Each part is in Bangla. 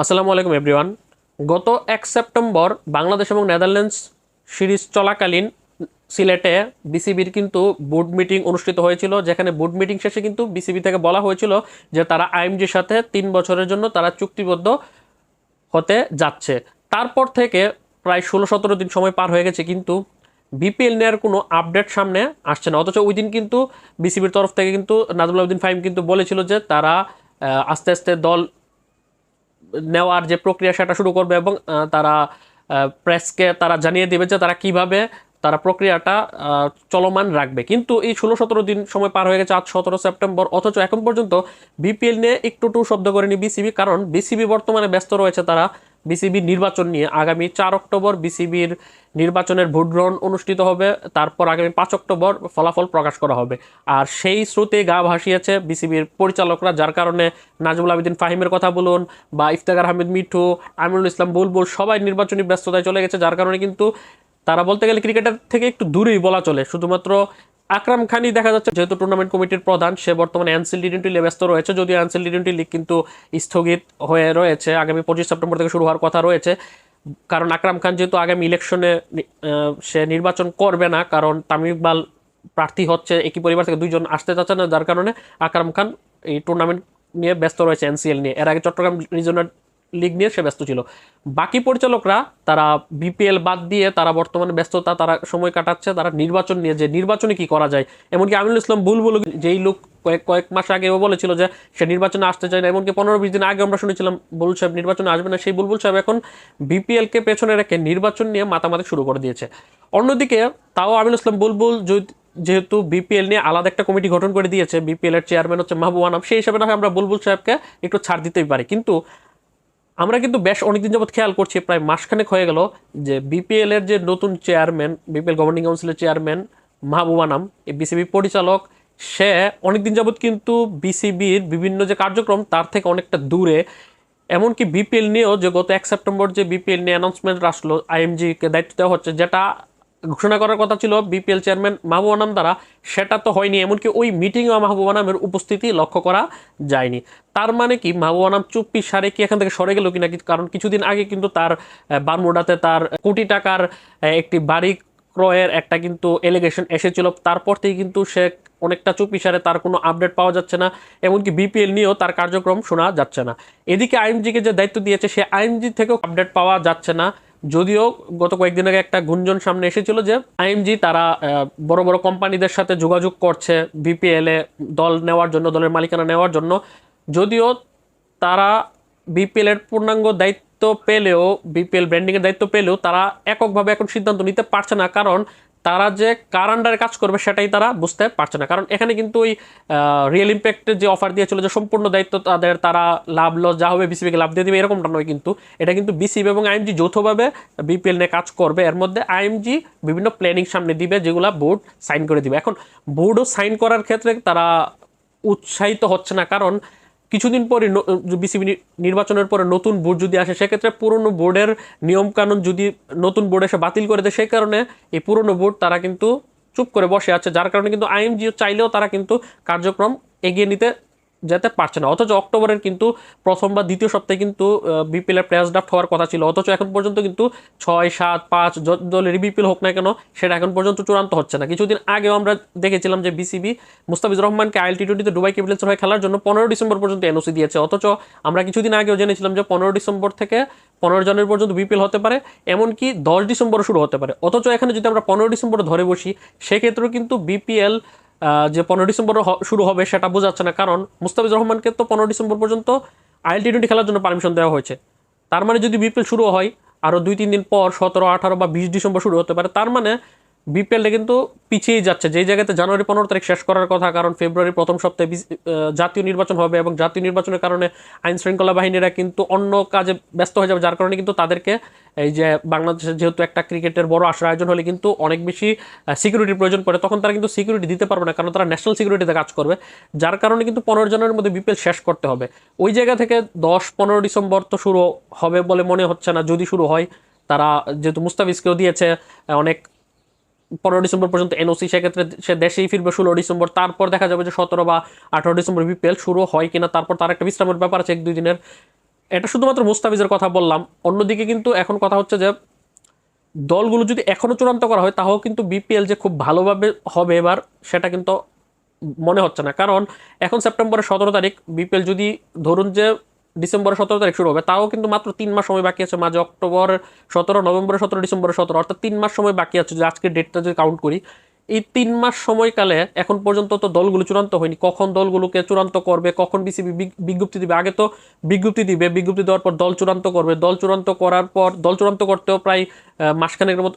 আসসালামু আলাইকুম এভরিওয়ান গত এক সেপ্টেম্বর বাংলাদেশ এবং নেদারল্যান্ডস সিরিজ চলাকালীন সিলেটে বিসিবির কিন্তু বোর্ড মিটিং অনুষ্ঠিত হয়েছিল, যেখানে বোর্ড মিটিং শেষে কিন্তু বিসিবি থেকে বলা হয়েছিল যে তারা আইএমজির সাথে তিন বছরের জন্য তারা চুক্তিবদ্ধ হতে যাচ্ছে। তারপর থেকে প্রায় ষোলো সতেরো দিন সময় পার হয়ে গেছে, কিন্তু বিপিএল নেওয়ার কোনো আপডেট সামনে আসছে না। অথচ ওই দিন কিন্তু বিসিবির তরফ থেকে কিন্তু নাজমুল ফাহিম কিন্তু বলেছিল যে তারা আস্তে আস্তে দল নেওয়ার যে প্রক্রিয়া সেটা শুরু করবে এবং তারা প্রেসকে তারা জানিয়ে দেবে যে তারা কীভাবে তারা প্রক্রিয়াটা চলমান রাখবে। কিন্তু এই ষোলো সতেরো দিন সময় পার হয়ে গেছে আজ সতেরো সেপ্টেম্বর, অথচ এখন পর্যন্ত বিপিএল নিয়ে একটু টু শব্দ করেনি বিসিবি কারণ বিসিবি বর্তমানে ব্যস্ত রয়েছে তারা। বিসিবি নির্বাচন নিয়ে আগামী চার অক্টোবর বিসিবির নির্বাচনের ভোট গ্রহণ অনুষ্ঠিত হবে। তারপর আগামী পাঁচ অক্টোবর ফলাফল প্রকাশ করা হবে। আর সেই স্রোতে গা ভাসিয়েছে বিসিবির পরিচালকরা, যার কারণে নাজমুল আবেদিন ফাহিমের কথা বলুন বা ইফতেখার আহমেদ মিঠু, আমিনুল ইসলাম বুলবুল সবাই নির্বাচনী ব্যস্ততায় চলে গেছে। যার কারণে কিন্তু তারা বলতে গেলে ক্রিকেটের থেকে একটু দূরেই বলা চলে। শুধুমাত্র আকরাম খানই দেখা যাচ্ছে, যেহেতু টুর্নামেন্ট কমিটির প্রধান, সে বর্তমানে এনসিল টি টোয়েন্টি ব্যস্ত রয়েছে। যদিও এনসিল টি টোয়েন্টি লিগ কিন্তু স্থগিত হয়ে রয়েছে। আগামী পঁচিশ সেপ্টেম্বর থেকে শুরু হওয়ার কথা রয়েছে। কারণ আকরাম খান যেহেতু আগামী ইলেকশনে সে নির্বাচন করবে না, কারণ তামিম ইকবাল প্রার্থী হচ্ছে একই পরিবার থেকে দুইজন আসতে চাচ্ছে না, যার কারণে আকরাম খান এই টুর্নামেন্ট নিয়ে ব্যস্ত রয়েছে এনসিএল নিয়ে। এর আগে চট্টগ্রাম রিজনাল লিগ নিয়ে সে ব্যস্ত ছিল। বাকি পরিচালকরা, তারা বিপিএল বাদ দিয়ে তারা বর্তমানে ব্যস্ততা, তারা সময় কাটাচ্ছে, তারা নির্বাচন নিয়ে যে নির্বাচনে কি করা যায়। এমনকি আমিনুল ইসলাম বুলবুল যেই লোক কয়েক কয়েক মাস আগেও বলেছিল যে সে নির্বাচনে আসতে চায় না, এমনকি পনেরো বিশ দিন আগে আমরা শুনেছিলাম বুলবুল সাহেব নির্বাচনে আসবে না। সেই বুলবুল সাহেব এখন বিপিএলকে পেছনে রেখে নির্বাচন নিয়ে মাতামাতি শুরু করে দিয়েছে। অন্যদিকে তাও আমিনুল ইসলাম বুলবুল যেহেতু বিপিএল নিয়ে আলাদা একটা কমিটি গঠন করে দিয়েছে বিপিএল এর চেয়ারম্যান হচ্ছে মাহবুব আনাম, সেই হিসাবে না আমরা বুলবুল সাহেবকে একটু ছাড় দিতেই পারি। কিন্তু আমরা কিন্তু বেশ অনেকদিন যাবৎ খেয়াল করছি, প্রায় মাসখানেক হয়ে গেল যে বিপিএল এর যে নতুন চেয়ারম্যান বিপিএল গভর্নিং কাউন্সিলের চেয়ারম্যান মাহবুব আনাম এই বিসিবি পরিচালক, সে অনেকদিন যাবৎ কিন্তু বিসিবির বিভিন্ন যে কার্যক্রম, তার থেকে অনেকটা দূরে। এমনকি বিপিএল নিয়েও যে গত এক সেপ্টেম্বর যে বিপিএল নিয়ে অ্যানাউন্সমেন্ট আসলো আইএমজিকে দায়িত্ব দেওয়া হচ্ছে, যেটা ঘোষণা করার কথা ছিল বিপিএল চেয়ারম্যান মাহবুব আনাম দ্বারা। সেটা তো হয়নি, এমনকি ওই মিটিংও মাহবুব আনামের উপস্থিতি লক্ষ্য করা যায়নি। তার মানে কি, মাহবুব আনাম চুপ্পি সারে কি এখান থেকে সরে গেল কিনা কারণ কিছুদিন আগে কিন্তু তার বারমুডাতে তার কোটি টাকার একটি বাড়ি ক্রয়ের একটা কিন্তু এলিগেশন এসেছিল। তারপর থেকে কিন্তু সে অনেকটা চুপি সারে, তার কোনো আপডেট পাওয়া যাচ্ছে না। এমনকি বিপিএল নিয়েও তার কার্যক্রম শোনা যাচ্ছে না। এদিকে আইএমজিকে যে দায়িত্ব দিয়েছে, সে আইএমজি থেকেও আপডেট পাওয়া যাচ্ছে না। যদিও গত কয়েকদিন আগে একটা গুঞ্জন সামনে এসেছিল যে আইএমজি তারা বড় বড় কোম্পানিদের সাথে যোগাযোগ করছে বিপিএলে দল নেওয়ার জন্য, দলের মালিকানা নেওয়ার জন্য। যদিও তারা বিপিএল এর পূর্ণাঙ্গ দায়িত্ব পেলেও, বিপিএল ব্র্যান্ডিংয়ের দায়িত্ব পেলেও তারা এককভাবে এখন সিদ্ধান্ত নিতে পারছে না। কারণ তারা যে কার আন্ডারে কাজ করবে সেটাই তারা বুঝতে পারছে না। কারণ এখানে কিন্তু ওই রিয়েল ইম্প্যাক্টের যে অফার দিয়েছিল, যে সম্পূর্ণ দায়িত্ব তাদের, তারা লাভ লস যা হবে বিসিবিকে লাভ দিয়ে দেবে, এরকমটা নয় কিন্তু। এটা কিন্তু বিসিবি এবং আইএমজি যৌথভাবে বিপিএল নিয়ে কাজ করবে। এর মধ্যে আইএমজি বিভিন্ন প্ল্যানিং সামনে দিবে, যেগুলা বোর্ড সাইন করে দিবে। এখন বোর্ডও সাইন করার ক্ষেত্রে তারা উৎসাহিত হচ্ছে না। কারণ কিছুদিন পরে বিসিবি নির্বাচনের পরে নতুন বোর্ড যদি আসে, সেক্ষেত্রে পুরনো বোর্ডের নিয়মকানুন যদি নতুন বোর্ড এসে বাতিল করে দেয়, সেই কারণে এই পুরনো বোর্ড তারা কিন্তু চুপ করে বসে আছে। যার কারণে কিন্তু আইএমজিও চাইলেও তারা কিন্তু কার্যক্রম এগিয়ে নিতে যেতে পারছে না। অথচ অক্টোবরের কিন্তু প্রথম বা দ্বিতীয় সপ্তাহে কিন্তু বিপিএল এর প্লেয়ার্স ড্রাফট হওয়ার কথা ছিল। অথচ এখন পর্যন্ত কিন্তু ছয়, সাত, পাঁচ দলের বিপিএল হোক না কেন, সেটা এখন পর্যন্ত চূড়ান্ত হচ্ছে না। কিছুদিন আগেও আমরা দেখেছিলাম যে বিসিবি মুস্তাফিজুর রহমানকে আইএল টি টোয়েন্টিতে দুবাই ক্যাপিটালসের হয়ে খেলার জন্য পনেরো ডিসেম্বর পর্যন্ত এনওসি দিয়েছে। অথচ আমরা কিছুদিন আগেও জেনেছিলাম যে পনেরো ডিসেম্বর থেকে পনেরো জনের পর্যন্ত বিপিএল হতে পারে, এমনকি দশ ডিসেম্বরও শুরু হতে পারে। অথচ এখানে যদি আমরা পনেরো ডিসেম্বর ধরে বসি, সেক্ষেত্রেও কিন্তু বিপিএল যে পনেরো ডিসেম্বর শুরু হবে সেটা বোঝাচ্ছে না। কারণ মুস্তাফিজ রহমানকে তো পনেরো ডিসেম্বর পর্যন্ত আইএল টি টোয়েন্টি খেলার জন্য পারমিশন দেওয়া হয়েছে। তার মানে যদি বিপিএল শুরু হয় আরও দুই তিন দিন পর সতেরো, আঠারো বা বিশ ডিসেম্বর শুরু হতে পারে, তার মানে বিপিএলটা কিন্তু পিছিয়েই যাচ্ছে। যেই জায়গাতে জানুয়ারি পনেরো তারিখ শেষ করার কথা, কারণ ফেব্রুয়ারি প্রথম সপ্তাহে জাতীয় নির্বাচন হবে এবং জাতীয় নির্বাচনের কারণে আইন শৃঙ্খলা বাহিনীরা কিন্তু অন্য কাজে ব্যস্ত হয়ে যাবে, যার কারণে কিন্তু তাদেরকে এই যে বাংলাদেশে যেহেতু একটা ক্রিকেটের বড় আশার আয়োজন হলে কিন্তু অনেক বেশি সিকিউরিটির প্রয়োজন পড়ে। তখন তারা কিন্তু সিকিউরিটি দিতে পারবে না, কারণ তারা ন্যাশনাল সিকিউরিটিতে কাজ করবে, যার কারণে কিন্তু পনেরো জনের মধ্যে বিপিএল শেষ করতে হবে। ওই জায়গা থেকে দশ পনেরো ডিসেম্বর তো শুরু হবে বলে মনে হচ্ছে না। যদি শুরু হয়, তারা যেহেতু মুস্তাফিজকেও দিয়েছে অনেক পনেরো ডিসেম্বর পর্যন্ত এনওসি সেক্ষেত্রে সে দেশেই ফিরবে ষোলো ডিসেম্বর। তারপর দেখা যাবে যে সতেরো বা আঠারো ডিসেম্বর বিপিএল শুরু হয় কিনা, তারপর তার একটা বিশ্রামের ব্যাপার আছে এক দুই দিনের। এটা শুধুমাত্র মুস্তাফিজের কথা বললাম। অন্যদিকে কিন্তু এখন কথা হচ্ছে যে, দলগুলো যদি এখনও চূড়ান্ত করা হয় তাও কিন্তু বিপিএল যে খুব ভালোভাবে হবে এবার, সেটা কিন্তু মনে হচ্ছে না। কারণ এখন সেপ্টেম্বরের সতেরো তারিখ বিপিএল যদি ধরুন যে ডিসেম্বরের সতেরো তারিখ শুরু হবে। তাও কিন্তু মাত্র তিন মাস সময় বাকি আছে। মাঝে অক্টোবর সতেরো নভেম্বরের সতেরো ডিসেম্বরের সতেরো, অর্থাৎ তিন মাস সময় বাকি আছে। যে আজকের ডেটটা যদি কাউন্ট করি, এই তিন মাস সময়কালে এখন পর্যন্ত তো দলগুলো চূড়ান্ত হয়নি। কখন দলগুলোকে চূড়ান্ত করবে, কখন বিসিবি বিজ্ঞপ্তি দিবে? আগে তো বিজ্ঞপ্তি দিবে। বিজ্ঞপ্তি দেওয়ার পর দল চূড়ান্ত করবে। দল চূড়ান্ত করার পর, দল চূড়ান্ত করতেও প্রায় মাসখানেকের মতো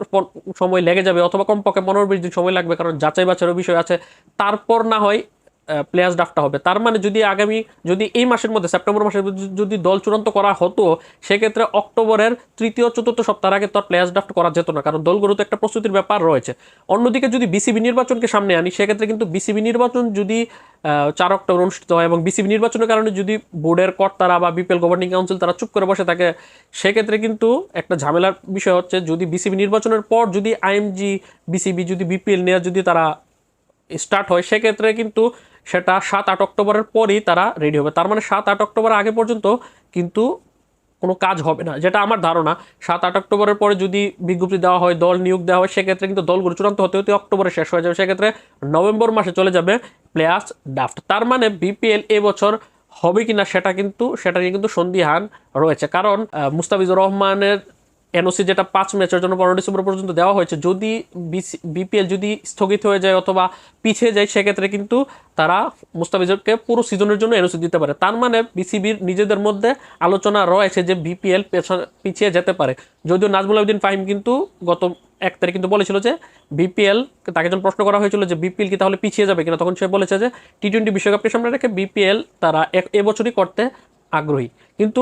সময় লেগে যাবে। অথবা কমপক্ষে পনেরো বিশ দিন সময় লাগবে, কারণ যাচাই বাছাইয়ের বিষয় আছে। তারপর না হয় প্লেয়ার্স ড্রাফটটা হবে। তার মানে যদি আগামী, যদি এই মাসের মধ্যে, সেপ্টেম্বর মাসের যদি দল চূড়ান্ত করা হতো, সেক্ষেত্রে অক্টোবরের তৃতীয়, চতুর্থ সপ্তাহ আগে তো প্লেয়ার্স ড্রাফট করা যেত না, কারণ দলগুলো তো একটা প্রস্তুতির ব্যাপার রয়েছে। অন্যদিকে যদি বিসিবি নির্বাচনকে সামনে আনি, সেক্ষেত্রে কিন্তু বিসিবি নির্বাচন যদি চার অক্টোবর অনুষ্ঠিত হয় এবং বিসিবি নির্বাচনের কারণে যদি বোর্ডের কর্তারা বা বিপিএল গভর্নিং কাউন্সিল তারা চুপ করে বসে থাকে, সেক্ষেত্রে কিন্তু একটা ঝামেলার বিষয় হচ্ছে, যদি বিসিবি নির্বাচনের পর যদি আইএমজি, বিসিবি, যদি বিপিএল নিয়ে যদি তারা স্টার্ট হয়, সেক্ষেত্রে কিন্তু সেটা সাত আট অক্টোবরের পরই তারা রেডি হবে। তার মানে সাত আট অক্টোবর আগে পর্যন্ত কিন্তু কোনো কাজ হবে না, যেটা আমার ধারণা। সাত আট অক্টোবরের পরে যদি বিজ্ঞপ্তি দেওয়া হয়, দল নিয়োগ দেওয়া হয়, সেক্ষেত্রে কিন্তু দলগুলো চূড়ান্ত হতে হতে অক্টোবরে শেষ হয়ে যাবে। সেক্ষেত্রে নভেম্বর মাসে চলে যাবে প্লেয়ার্স ড্রাফট তার মানে বিপিএল এবছর হবে কিনা সেটা কিন্তু, সেটা নিয়ে কিন্তু সন্দিহান রয়েছে। কারণ মুস্তাফিজুর রহমানের এনওসি যেটা পাঁচ ম্যাচের জন্য পনেরো ডিসেম্বর পর্যন্ত দেওয়া হয়েছে, যদি বিপিএল যদি স্থগিত হয়ে যায় অথবা পিছিয়ে যায়, সেক্ষেত্রে কিন্তু তারা মুস্তাফিজকে পুরো সিজনের জন্য এনওসি দিতে পারে। তার মানে বিসিবির নিজেদের মধ্যে আলোচনা রয়েছে যে বিপিএল পিছিয়ে যেতে পারে। যদিও নাজমুল আবেদিন ফাহিম কিন্তু গত এক তারিখ কিন্তু বলেছিল যে বিপিএল, তাকে যখন প্রশ্ন করা হয়েছিল যে বিপিএল কি তাহলে পিছিয়ে যাবে কিনা, তখন সে বলেছে যে টি টোয়েন্টি বিশ্বকাপকে সামনে রেখে বিপিএল তারা এবছরই করতে আগ্রহী। কিন্তু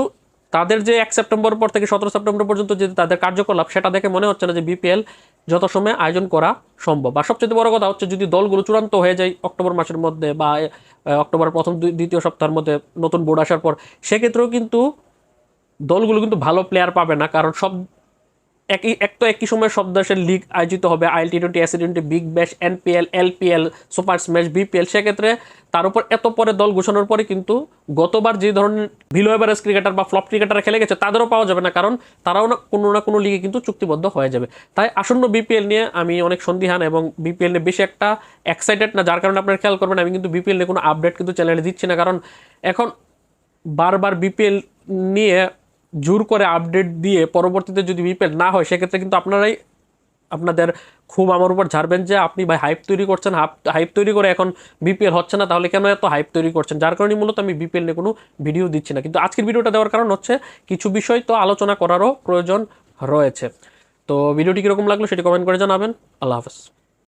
তাদের যে এক সেপ্টেম্বর পর থেকে সতেরো সেপ্টেম্বর পর্যন্ত যে তাদের কার্যকলাপ, সেটা দেখে মনে হচ্ছে না যে বিপিএল যত সময় আয়োজন করা সম্ভব। আর সবচেয়ে বড় কথা হচ্ছে যদি দলগুলো চূড়ান্ত হয়ে যায় অক্টোবর মাসের মধ্যে বা অক্টোবর প্রথম দ্বিতীয় সপ্তাহের মধ্যে নতুন বোর্ড আসার পর, সেক্ষেত্রেও কিন্তু দলগুলো কিন্তু ভালো প্লেয়ার পাবে না। কারণ সব একই এক তো একই সময় সব দেশের লিগ আয়োজিত হবে IL T twenty SA twenty big bash NPL LPL super smash BPL সেক্ষেত্রে তার উপর এত পরে দল ঘোষণার পরে কিন্তু গতবার যে ধরনের ভিলো এভারেজ ক্রিকেটার বা ফ্লপ ক্রিকেটার খেলে গেছে, তাদেরও পাওয়া যাবে না। কারণ তারাও না কোনো না কোনো লিগে কিন্তু চুক্তিবদ্ধ হয়ে যাবে। তাই আসন্ন বিপিএল নিয়ে আমি অনেক সন্দিহান এবং বিপিএল নিয়ে বেশি একটা এক্সাইটেড না, যার কারণে আপনারা খেয়াল করবেন, আমি কিন্তু বিপিএল নিয়ে কোনো আপডেট কিন্তু চ্যানেলে দিচ্ছি না। কারণ এখন বারবার বিপিএল নিয়ে জোর করে আপডেট দিয়ে পরবর্তীতে যদি বিপিএল না হয়, সেক্ষেত্রে কিন্তু আপনারাই আপনাদের খুব আমার উপর ঝাড়বেন যে আপনি ভাই হাইপ তৈরি করছেন হাইপ তৈরি করে এখন বিপিএল হচ্ছে না, তাহলে কেন এত হাইপ তৈরি করছেন? যার কারণে মূলত আমি বিপিএল নিয়ে কোনো ভিডিও দিচ্ছি না। কিন্তু আজকের ভিডিওটা দেওয়ার কারণ হচ্ছে কিছু বিষয় তো আলোচনা করারও প্রয়োজন রয়েছে। তো ভিডিওটি কীরকম লাগল সেটি কমেন্ট করে জানাবেন। আল্লাহ হাফেজ।